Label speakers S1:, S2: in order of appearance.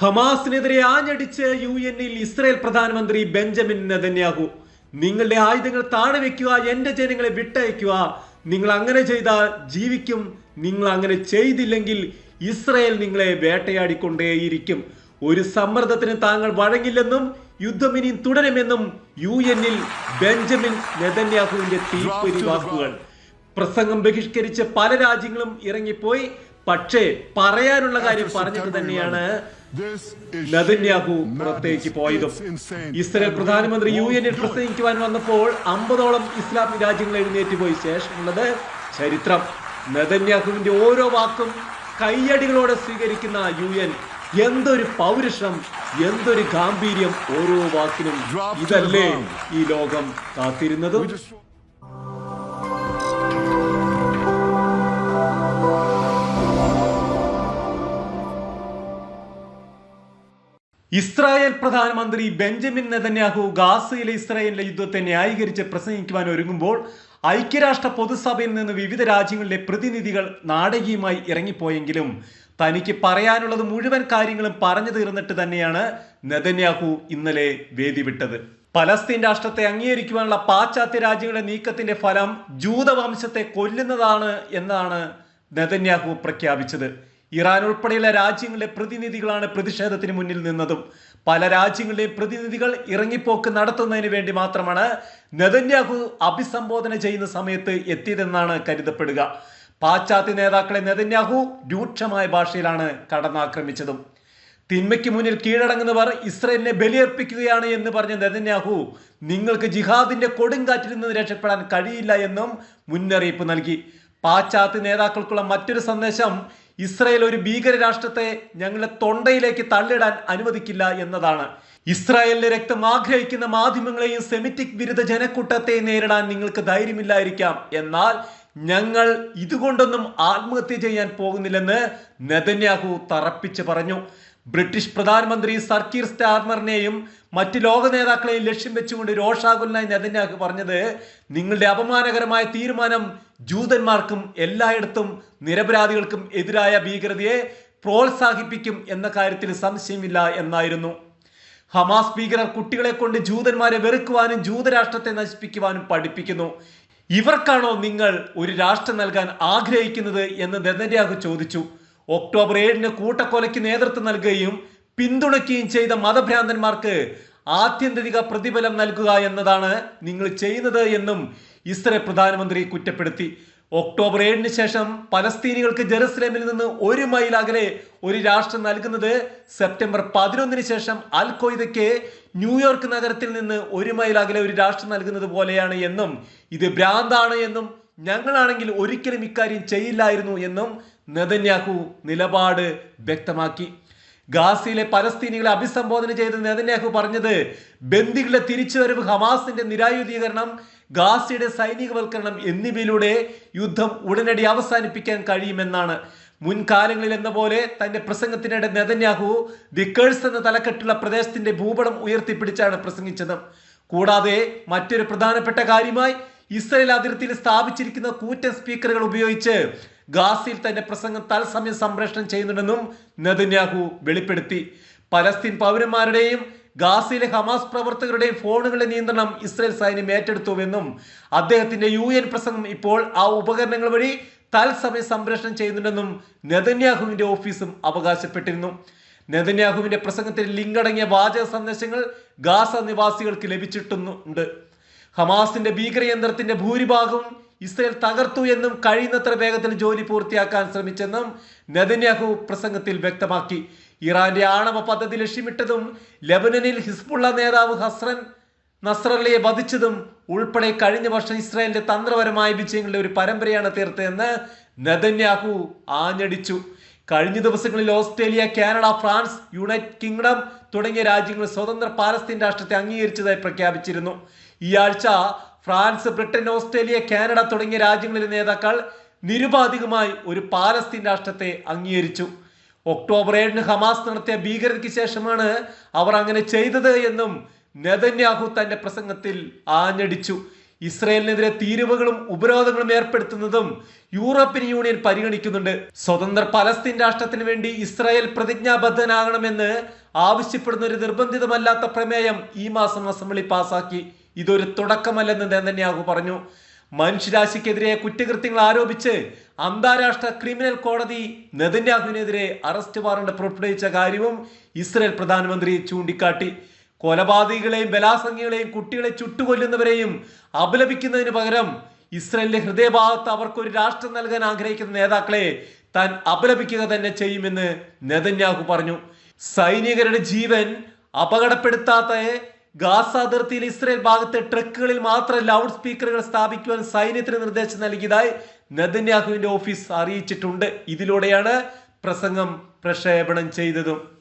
S1: ഹമാസിനെതിരെ ആഞ്ഞടിച്ച് യു എന്നിൽ ഇസ്രയേൽ പ്രധാനമന്ത്രി ബെഞ്ചമിൻ നെതന്യാഹു. നിങ്ങളുടെ ആയുധങ്ങൾ താഴെ വെക്കുക എന്റെ ജനങ്ങളെ വിട്ടയക്കുക. നിങ്ങൾ അങ്ങനെ ചെയ്താൽ ജീവിക്കും. നിങ്ങൾ അങ്ങനെ ചെയ്തില്ലെങ്കിൽ ഇസ്രയേൽ നിങ്ങളെ വേട്ടയാടിക്കൊണ്ടേയിരിക്കും. ഒരു സമ്മർദ്ദത്തിന് താങ്കൾ വഴങ്ങില്ലെന്നും യുദ്ധം ഇനി തുടരുമെന്നും യു എന്നിൽ ബെഞ്ചമിൻ നെതന്യാഹുവിന്റെ തീപ്പൊരി വാക്കുകൾ പ്രസംഗം ബഹിഷ്കരിച്ച് പല രാജ്യങ്ങളും ഇറങ്ങിപ്പോയി. പക്ഷേ പറയാനുള്ള കാര്യം പറഞ്ഞിട്ട് തന്നെയാണ് നദന്യാഹു പുറത്തേക്ക് പോയതും ഇസ്രായേൽ പ്രധാനമന്ത്രി യു എൻ പ്രസംഗിക്കുവാൻ വന്നപ്പോൾ അമ്പതോളം ഇസ്ലാമിക രാജ്യങ്ങൾ എഴുന്നേറ്റ് പോയി ശേഷമുള്ളത് ചരിത്രം. നദന്യാഹുവിന്റെ ഓരോ വാക്കും കയ്യടികളോടെ സ്വീകരിക്കുന്ന യു എൻ എന്തൊരു പൗരുഷം എന്തൊരു ഗാംഭീര്യം ഓരോ വാക്കിനും ഇതല്ലേ ഈ ലോകം കാത്തിരുന്നതും. ഇസ്രായേൽ പ്രധാനമന്ത്രി ബെഞ്ചമിൻ നെതന്യാഹു ഗാസയിലെ ഇസ്രായേലിലെ യുദ്ധത്തെ ന്യായീകരിച്ച് പ്രസംഗിക്കുവാൻ ഒരുങ്ങുമ്പോൾ ഐക്യരാഷ്ട്ര പൊതുസഭയിൽ നിന്ന് വിവിധ രാജ്യങ്ങളിലെ പ്രതിനിധികൾ നാടകീയമായി ഇറങ്ങിപ്പോയെങ്കിലും തനിക്ക് പറയാനുള്ളത് മുഴുവൻ കാര്യങ്ങളും പറഞ്ഞു തീർന്നിട്ട് തന്നെയാണ് നെതന്യാഹു ഇന്നലെ വേദി വിട്ടത് പലസ്തീൻ രാഷ്ട്രത്തെ അംഗീകരിക്കുവാനുള്ള പാശ്ചാത്യ രാജ്യങ്ങളുടെ നീക്കത്തിന്റെ ഫലം ജൂതവംശത്തെ കൊല്ലുന്നതാണ് എന്നാണ് നെതന്യാഹു പ്രഖ്യാപിച്ചത്. ഇറാൻ ഉൾപ്പെടെയുള്ള രാജ്യങ്ങളിലെ പ്രതിനിധികളാണ് പ്രതിഷേധത്തിന് മുന്നിൽ നിന്നതും. പല രാജ്യങ്ങളിലെയും പ്രതിനിധികൾ ഇറങ്ങിപ്പോക്ക് നടത്തുന്നതിന് വേണ്ടി മാത്രമാണ് നെതന്യാഹു അഭിസംബോധന ചെയ്യുന്ന സമയത്ത് എത്തിയതെന്നാണ് കരുതപ്പെടുക. പാശ്ചാത്യ നേതാക്കളെ നെതന്യാഹു രൂക്ഷമായ ഭാഷയിലാണ് കടന്നാക്രമിച്ചതും. തിന്മയ്ക്ക് മുന്നിൽ കീഴടങ്ങുന്നവർ ഇസ്രയേലിനെ ബലിയർപ്പിക്കുകയാണ് എന്ന് പറഞ്ഞ നെതന്യാഹു നിങ്ങൾക്ക് ജിഹാദിന്റെ കൊടുങ്കാറ്റിൽ നിന്ന് രക്ഷപ്പെടാൻ കഴിയില്ല എന്നും മുന്നറിയിപ്പ് നൽകി. പാശ്ചാത്യ നേതാക്കൾക്കുള്ള മറ്റൊരു സന്ദേശം ഇസ്രയേൽ ഒരു ഭീകര രാഷ്ട്രത്തെ ഞങ്ങളുടെ തൊണ്ടയിലേക്ക് തള്ളിടാൻ അനുവദിക്കില്ല എന്നതാണ്. ഇസ്രായേലിന്റെ രക്തം ആഗ്രഹിക്കുന്ന മാധ്യമങ്ങളെയും സെമിറ്റിക് വിരുദ്ധ ജനക്കൂട്ടത്തെയും നേരിടാൻ നിങ്ങൾക്ക് ധൈര്യമില്ലായിരിക്കാം. എന്നാൽ ഞങ്ങൾ ഇതുകൊണ്ടൊന്നും ആത്മഹത്യ ചെയ്യാൻ പോകുന്നില്ലെന്ന് നെതന്യാഹു തറപ്പിച്ച് പറഞ്ഞു. ബ്രിട്ടീഷ് പ്രധാനമന്ത്രി സർക്കീർ സ്റ്റാർമറിനെയും മറ്റ് ലോക നേതാക്കളെയും ലക്ഷ്യം വെച്ചുകൊണ്ട് രോഷാകുലനായി നെതന്യാഹു പറഞ്ഞത് നിങ്ങളുടെ അപമാനകരമായ തീരുമാനം ജൂതന്മാർക്കും എല്ലായിടത്തും നിരപരാധികൾക്കും എതിരായ ഭീകരതയെ പ്രോത്സാഹിപ്പിക്കും എന്ന കാര്യത്തിൽ സംശയമില്ല എന്നായിരുന്നു. ഹമാസ് ഭീകരർ കുട്ടികളെ കൊണ്ട് ജൂതന്മാരെ വെറുക്കുവാനും ജൂതരാഷ്ട്രത്തെ നശിപ്പിക്കുവാനും പഠിപ്പിക്കുന്നു. ഇവർക്കാണോ നിങ്ങൾ ഒരു രാഷ്ട്രം നൽകാൻ ആഗ്രഹിക്കുന്നത്? എന്ന് നെതന്യാഹു ചോദിച്ചു. ഒക്ടോബർ ഏഴിന് കൂട്ടക്കൊലയ്ക്ക് നേതൃത്വം നൽകുകയും പിന്തുണയ്ക്കുകയും ചെയ്ത മതഭ്രാന്തന്മാർക്ക് ആത്യന്തിക പ്രതിഫലം നൽകുക എന്നതാണ് നിങ്ങൾ ചെയ്യുന്നത് എന്നും ഇസ്രയേൽ പ്രധാനമന്ത്രി കുറ്റപ്പെടുത്തി. ഒക്ടോബർ ഏഴിന് ശേഷം പലസ്തീനികൾക്ക് ജെറുസലേമിൽ നിന്ന് ഒരു മൈൽ അകലെ ഒരു രാഷ്ട്രം നൽകുന്നത് സെപ്റ്റംബർ പതിനൊന്നിന് ശേഷം അൽ കൊയ്ദയ്ക്ക് ന്യൂയോർക്ക് നഗരത്തിൽ നിന്ന് ഒരു മൈൽ അകലെ ഒരു രാഷ്ട്രം നൽകുന്നത് പോലെയാണ് എന്നും ഇത് ഭ്രാന്താണ് എന്നും ഞങ്ങളാണെങ്കിൽ ഒരിക്കലും ഇക്കാര്യം ചെയ്യില്ലായിരുന്നു എന്നും നെതന്യാഹു നിലപാട് വ്യക്തമാക്കി. ഗാസയിലെ പലസ്തീനികളെ അഭിസംബോധന ചെയ്ത് നെതന്യാഹു പറഞ്ഞത് ബന്ദികളുടെ തിരിച്ചുവരവ് ഹമാസിന്റെ നിരായുധീകരണം ഗാസയുടെ സൈനികവൽക്കരണം എന്നിവയിലൂടെ യുദ്ധം ഉടനടി അവസാനിപ്പിക്കാൻ കഴിയുമെന്നാണ്. മുൻകാലങ്ങളിൽ എന്ന പോലെ തന്റെ പ്രസംഗത്തിനിടെ നെതന്യാഹു ദിക്കേഴ്സ് എന്ന തലക്കെട്ടുള്ള പ്രദേശത്തിന്റെ ഭൂപടം ഉയർത്തിപ്പിടിച്ചാണ് പ്രസംഗിച്ചത്. കൂടാതെ മറ്റൊരു പ്രധാനപ്പെട്ട കാര്യമായി ഇസ്രയേൽ അതിർത്തിയിൽ സ്ഥാപിച്ചിരിക്കുന്ന കൂറ്റൻ സ്പീക്കറുകൾ ഉപയോഗിച്ച് ഗാസയിൽ തന്റെ പ്രസംഗം തത്സമയം സംപ്രേഷണം ചെയ്യുന്നുണ്ടെന്നും നെതന്യാഹു വെളിപ്പെടുത്തി. പലസ്തീൻ പൗരന്മാരുടെയും ഗാസിലെ ഹമാസ് പ്രവർത്തകരുടെയും ഫോണുകളുടെ നിയന്ത്രണം ഇസ്രയേൽ സൈന്യം ഏറ്റെടുത്തുവെന്നും അദ്ദേഹത്തിന്റെ യു എൻ പ്രസംഗം ഇപ്പോൾ ആ ഉപകരണങ്ങൾ വഴി തത്സമയം സംപ്രേഷണം ചെയ്യുന്നുണ്ടെന്നും നെതന്യാഹുവിന്റെ ഓഫീസും അവകാശപ്പെട്ടിരുന്നു. നെതന്യാഹുവിന്റെ പ്രസംഗത്തിൽ ലിങ്കടങ്ങിയ വാചക സന്ദേശങ്ങൾ ഗാസ നിവാസികൾക്ക് ലഭിച്ചിട്ടുണ്ട്. ഹമാസിന്റെ ഭീകരയന്ത്രത്തിന്റെ ഭൂരിഭാഗവും ഇസ്രയേൽ തകർത്തു എന്നും കഴിയുന്നത്ര വേഗത്തിൽ ജോലി പൂർത്തിയാക്കാൻ ശ്രമിച്ചെന്നും നദന്യാഹു പ്രസംഗത്തിൽ വ്യക്തമാക്കി. ഇറാന്റെ ആണവ പദ്ധതി ലക്ഷ്യമിട്ടതും ലബനനിൽ ഹിസ്ബുള്ള നേതാവ് ഹസ്രൻ നസ്രല്ലയെ വധിച്ചതും ഉൾപ്പെടെ കഴിഞ്ഞ വർഷം ഇസ്രായേലിന്റെ തന്ത്രപരമായ വിജയങ്ങളുടെ ഒരു പരമ്പരയാണ് തീർത്തതെന്ന് നദന്യാഹു ആഞ്ഞടിച്ചു. കഴിഞ്ഞ ദിവസങ്ങളിൽ Australia Canada France United Kingdom തുടങ്ങിയ രാജ്യങ്ങൾ സ്വതന്ത്ര പാലസ്തീൻ രാഷ്ട്രത്തെ അംഗീകരിച്ചതായി പ്രഖ്യാപിച്ചിരുന്നു. ഈ ആഴ്ച ഫ്രാൻസ് ബ്രിട്ടൻ ഓസ്ട്രേലിയ കാനഡ തുടങ്ങിയ രാജ്യങ്ങളിലെ നേതാക്കൾ നിരുപാധികമായി ഒരു പാലസ്തീൻ രാഷ്ട്രത്തെ അംഗീകരിച്ചു. ഒക്ടോബർ ഏഴിന് ഹമാസ് നടത്തിയ ഭീകരതയ്ക്ക് ശേഷമാണ് അവർ അങ്ങനെ ചെയ്തത് എന്നും നെതന്യാഹു തന്റെ പ്രസംഗത്തിൽ ആഞ്ഞടിച്ചു. ഇസ്രയേലിനെതിരെ തീരുവകളും ഉപരോധങ്ങളും ഏർപ്പെടുത്തുന്നതും യൂറോപ്യൻ യൂണിയൻ പരിഗണിക്കുന്നുണ്ട്. സ്വതന്ത്ര പലസ്തീൻ രാഷ്ട്രത്തിന് വേണ്ടി ഇസ്രായേൽ പ്രതിജ്ഞാബദ്ധനാകണമെന്ന് ആവശ്യപ്പെടുന്ന ഒരു നിർബന്ധിതമല്ലാത്ത പ്രമേയം ഈ മാസം അസംബ്ലി പാസാക്കി. ഇതൊരു തുടക്കമല്ലെന്ന് നെതന്യാഹു പറഞ്ഞു. മനുഷ്യരാശിക്കെതിരെ കുറ്റകൃത്യങ്ങൾ ആരോപിച്ച് അന്താരാഷ്ട്ര ക്രിമിനൽ കോടതി നെതന്യാഹുവിനെതിരെ അറസ്റ്റ് വാറണ്ട് പുറപ്പെടുവിച്ച കാര്യവും ഇസ്രയേൽ പ്രധാനമന്ത്രി ചൂണ്ടിക്കാട്ടി. കൊലപാതകികളെയും ബലാസംഖ്യകളെയും കുട്ടികളെ ചുട്ടുകൊല്ലുന്നവരെയും അപലപിക്കുന്നതിന് പകരം ഇസ്രയേലിന്റെ ഹൃദയഭാഗത്ത് അവർക്കൊരു രാഷ്ട്രം നൽകാൻ ആഗ്രഹിക്കുന്ന നേതാക്കളെ താൻ അപലപിക്കുക തന്നെ ചെയ്യുമെന്ന് നെതന്യാഹു പറഞ്ഞു. സൈനികരുടെ ജീവൻ അപകടപ്പെടുത്താത്ത ഗാസ അതിർത്തിയിൽ ഇസ്രയേൽ ഭാഗത്തെ ട്രക്കുകളിൽ മാത്രം ലൗഡ് സ്പീക്കറുകൾ സ്ഥാപിക്കുവാൻ സൈന്യത്തിന് നിർദ്ദേശം നൽകിയതായി നെതന്യാഹുവിന്റെ ഓഫീസ് അറിയിച്ചിട്ടുണ്ട്. ഇതിലൂടെയാണ് പ്രസംഗം പ്രക്ഷേപണം ചെയ്തതും.